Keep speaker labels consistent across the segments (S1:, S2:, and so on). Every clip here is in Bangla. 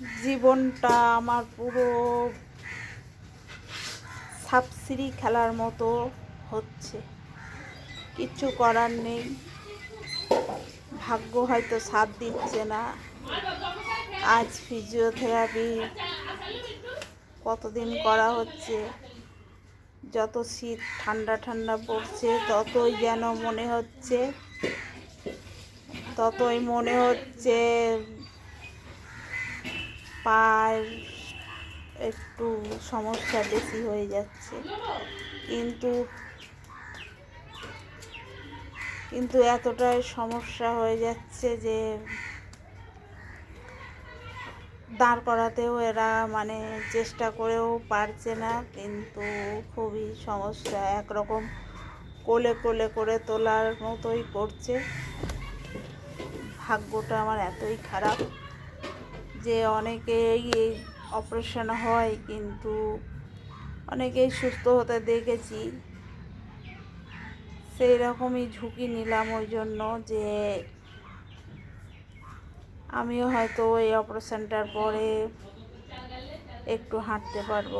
S1: জীবনটা আমার পুরো সাপসিরি খেলার মতো হচ্ছে। কিচ্ছু করার নেই। ভাগ্য হয়তো সাথ দিচ্ছে না। আজ ফিজিওথেরাপি কতদিন করা হচ্ছে? যত শীত ঠান্ডা ঠান্ডা পড়ছে, ততই যেন মনে হচ্ছে, ততই মনে হচ্ছে পায়ের একটু সমস্যা বেশি হয়ে যাচ্ছে। কিন্তু কিন্তু এতটাই সমস্যা হয়ে যাচ্ছে যে দাঁড় করাতেও এরা মানে চেষ্টা করেও পারছে না, কিন্তু খুবই সমস্যা। একরকম কোলে কোলে করে তোলার মতোই করছে। ভাগ্যটা আমার এতই খারাপ। যে অনেকেই এই অপারেশন হয়, কিন্তু অনেকেই সুস্থ হতে দেখেছি। সেই রকমই ঝুঁকি নিলাম ওই জন্য যে আমিও হয়তো এই অপারেশনটার পরে একটু হাঁটতে পারব।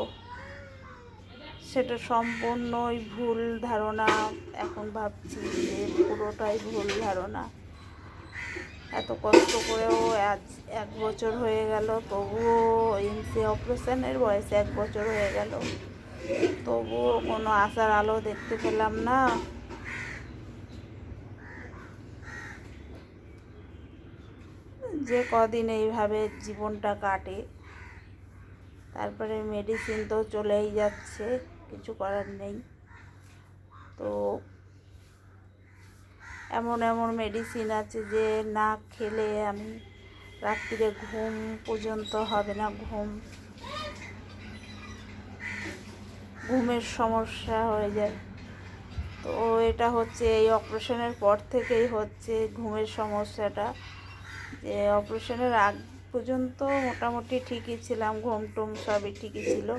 S1: সেটা সম্পূর্ণই ভুল ধারণা। এখন ভাবছি যে পুরোটাই ভুল ধারণা। এত কষ্ট করেও আজ এক বছর হয়ে গেল, তবুও এমসি অপারেশনের বয়স এক বছর হয়ে গেল। তবুও কোনো আশার আলো দেখতে পেলাম না। যে কদিন এইভাবে জীবনটা কাটে, তারপরে মেডিসিন তো চলেই যাচ্ছে, কিছু করার নেই। তো এমন এমন মেডিসিন আছে যে না খেলে আমি রাত্রিরে ঘুম পর্যন্ত হবে না, ঘুম, ঘুমের সমস্যা হয়ে যায়। তো এটা হচ্ছে, এই অপারেশনের পর থেকেই হচ্ছে ঘুমের সমস্যাটা। যে অপারেশনের আগ পর্যন্ত মোটামুটি ঠিকই ছিলাম, ঘুম টুম সবই ঠিকই ছিল।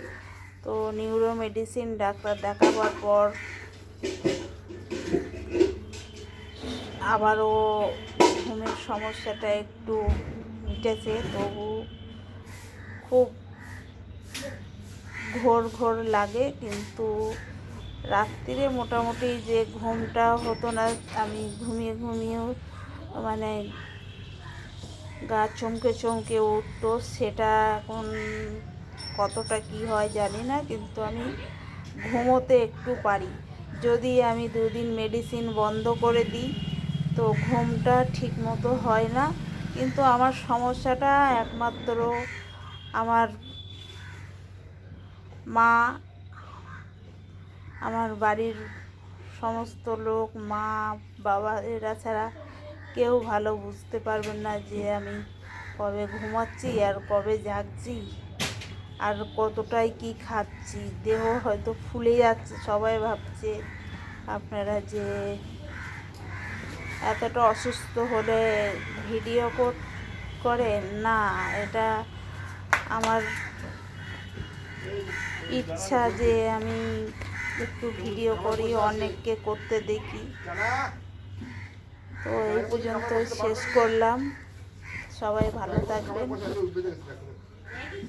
S1: তো নিউরো মেডিসিন ডাক্তার দেখাবার পর আবারও ঘুমের সমস্যাটা একটু মিটেছে, তবু খুব ঘোর ঘোর লাগে, কিন্তু রাত্রিরে মোটামুটি যে ঘুমটা হতো না, আমি ঘুমিয়ে ঘুমিয়েও মানে গা চমকে চমকে উঠতো, সেটা এখন কতটা কি হয় জানি না, কিন্তু আমি ঘুমোতে একটু পারি। যদি আমি দুদিন মেডিসিন বন্ধ করে দিই তো ঘুমটা ঠিক মতো হয় না। কিন্তু আমার সমস্যাটা একমাত্র আমার মা, আমার বাড়ির সমস্ত লোক, মা, বাবা, এরা ছাড়া কেউ ভালো বুঝতে পারবেন না যে আমি কবে ঘুমাচ্ছি আর কবে জাগছি আর কতটাই কি খাচ্ছি। দেহ হয়তো ফুলে যাচ্ছে, সবাই ভাবছে আপনারা যে এতটা অসুস্থ হলে ভিডিও করে? না, এটা আমার ইচ্ছা যে আমি একটু ভিডিও করি, অনেককে করতে দেখি। তো এই পর্যন্ত শেষ করলাম। সবাই ভালো থাকবেন।